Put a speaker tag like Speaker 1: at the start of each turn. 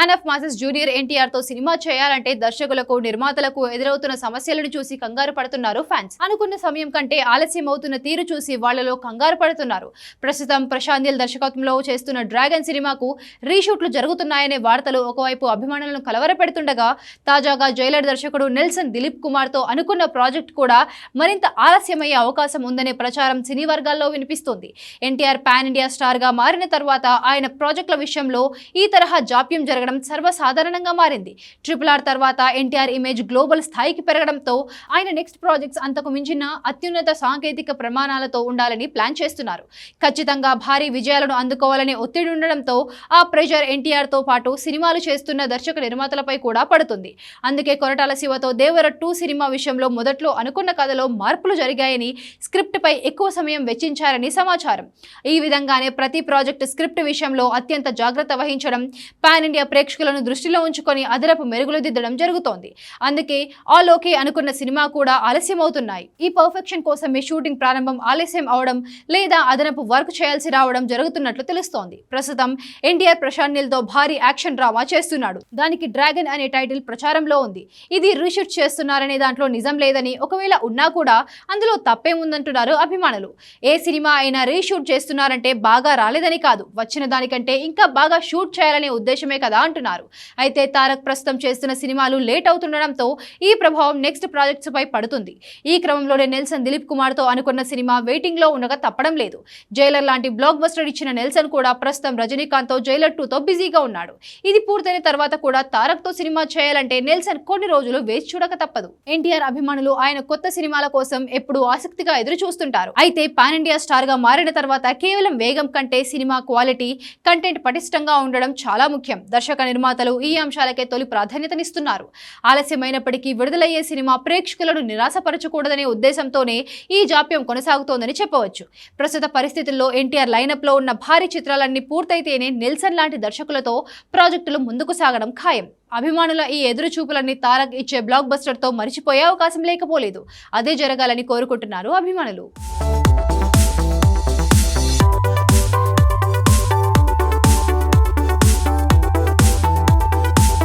Speaker 1: Man of masses junior ఎన్టీఆర్తో సినిమా చేయాలంటే దర్శకులకు నిర్మాతలకు ఎదురవుతున్న సమస్యలను చూసి కంగారు పడుతున్నారు ఫ్యాన్స్. అనుకున్న సమయం కంటే ఆలస్యం అవుతున్న తీరు చూసి వాళ్ళలో కంగారు పడుతున్నారు. ప్రస్తుతం ప్రశాంతిల్ దర్శకత్వంలో చేస్తున్న డ్రాగన్ సినిమాకు రీషూట్లు జరుగుతున్నాయనే వార్తలు ఒకవైపు అభిమానులను కలవరపెడుతుండగా తాజాగా జైలర్ దర్శకుడు నెల్సన్ దిలీప్ కుమార్తో అనుకున్న ప్రాజెక్ట్ కూడా మరింత ఆలస్యమయ్యే అవకాశం ఉందనే ప్రచారం సినీ వర్గాల్లో వినిపిస్తోంది. ఎన్టీఆర్ పాన్ ఇండియా స్టార్గా మారిన తర్వాత ఆయన ప్రాజెక్టుల విషయంలో ఈ తరహా జాప్యం జరగడం సర్వసాధారణంగా మారింది. ట్రిపుల్ ఆర్ తర్వాత ఎన్టీఆర్ ఇమేజ్ గ్లోబల్ స్థాయికి పెరగడంతో ఆయన నెక్స్ట్ ప్రాజెక్ట్స్ అంతకు మించిన అత్యున్నత సాంకేతిక ప్రమాణాలతో ఉండాలని ప్లాన్ చేస్తున్నారు. ఖచ్చితంగా భారీ విజయాలను అందుకోవాలనే ఒత్తిడి ఉండడంతో ఆ ప్రెషర్ ఎన్టీఆర్తో పాటు సినిమాలు చేస్తున్న దర్శక నిర్మాతలపై కూడా పడుతుంది. అందుకే కొరటాల శివతో దేవర టూ సినిమా విషయంలో మొదట్లో అనుకున్న కథలో మార్పులు జరిగాయని స్క్రిప్ట్ పై ఎక్కువ సమయం వెచ్చించారని సమాచారం. ఈ విధంగానే ప్రతి ప్రాజెక్ట్ స్క్రిప్ట్ విషయంలో అత్యంత జాగ్రత్త వహించడం పాన్ ఇండియా ప్రేక్షకులను దృష్టిలో ఉంచుకొని అదనపు మెరుగులు దిద్దడం జరుగుతోంది. అందుకే ఆల్ ఓకే అనుకున్న సినిమా కూడా ఆలస్యం అవుతున్నాయి ఈ పర్ఫెక్షన్ కోసమే షూటింగ్ ప్రారంభం ఆలస్యం అవడం లేదా అదనపు వర్క్ చేయాల్సి రావడం జరుగుతున్నట్లు తెలుస్తోంది. ప్రస్తుతం ఎన్టీఆర్ ప్రశాంత్ నీల్తో భారీ యాక్షన్ డ్రామా చేస్తున్నాడు. దానికి డ్రాగన్ అనే టైటిల్ ప్రచారంలో ఉంది. ఇది రీషూట్ చేస్తున్నారనే దాంట్లో నిజం లేదని ఒకవేళ ఉన్నా కూడా అందులో తప్పేముందంటున్నారు అభిమానులు. ఏ సినిమా అయినా రీషూట్ చేస్తున్నారంటే బాగా రాలేదని కాదు. వచ్చిన దానికంటే ఇంకా బాగా షూట్ చేయాలనే ఉద్దేశమే కదా అంటున్నారు. అయితే తారక్ ప్రస్తుతం చేస్తున్న సినిమాలు లేట్ అవుతుండడంతో ఈ ప్రభావం నెక్స్ట్ ప్రాజెక్ట్స్ పై పడుతుంది. ఈ క్రమంలోనే నెల్సన్ దిలీప్ కుమార్తో అనుకున్న సినిమా వెయిటింగ్లో ఉండగా తప్పడం లేదు. జైలర్ లాంటి బ్లాక్ బస్టర్ ఇచ్చిన నెల్సన్ కూడా ప్రస్తుతం రజనీకాంత్తో జైలర్ టూతో బిజీగా ఉన్నాడు. ఇది పూర్తయిన తర్వాత కూడా తారక్తో సినిమా చేయాలంటే నెల్సన్ కొన్ని రోజులు వేచి చూడక తప్పదు. ఎన్టీఆర్ అభిమానులు ఆయన కొత్త సినిమాల కోసం ఎప్పుడూ ఆసక్తిగా ఎదురు చూస్తుంటారు అయితే పాన్ ఇండియా స్టార్గా మారిన తర్వాత కేవలం వేగం కంటే సినిమా క్వాలిటీ కంటెంట్ పటిష్టంగా ఉండడం చాలా ముఖ్యం. దర్శక నిర్మాతలు ఈ అంశాలకే తొలి ప్రాధాన్యతనిస్తున్నారు. ఆలస్యమైనప్పటికీ విడుదలయ్యే సినిమా ప్రేక్షకులను నిరాశపరచకూడదనే ఉద్దేశంతోనే ఈ జాప్యం కొనసాగుతోందని చెప్పవచ్చు. ప్రస్తుత పరిస్థితుల్లో ఎన్టీఆర్ లైనప్లో ఉన్న భారీ చిత్రాలన్నీ పూర్తయితేనే నెల్సన్ లాంటి దర్శకులతో ప్రాజెక్టులు ముందుకు సాగడం ఖాయం. అభిమానుల ఈ ఎదురు చూపులన్నీ తారక్ ఇచ్చే బ్లాక్ బస్టర్తో మరిచిపోయే అవకాశం లేకపోలేదు. అదే జరగాలని కోరుకుంటున్నారు అభిమానులు.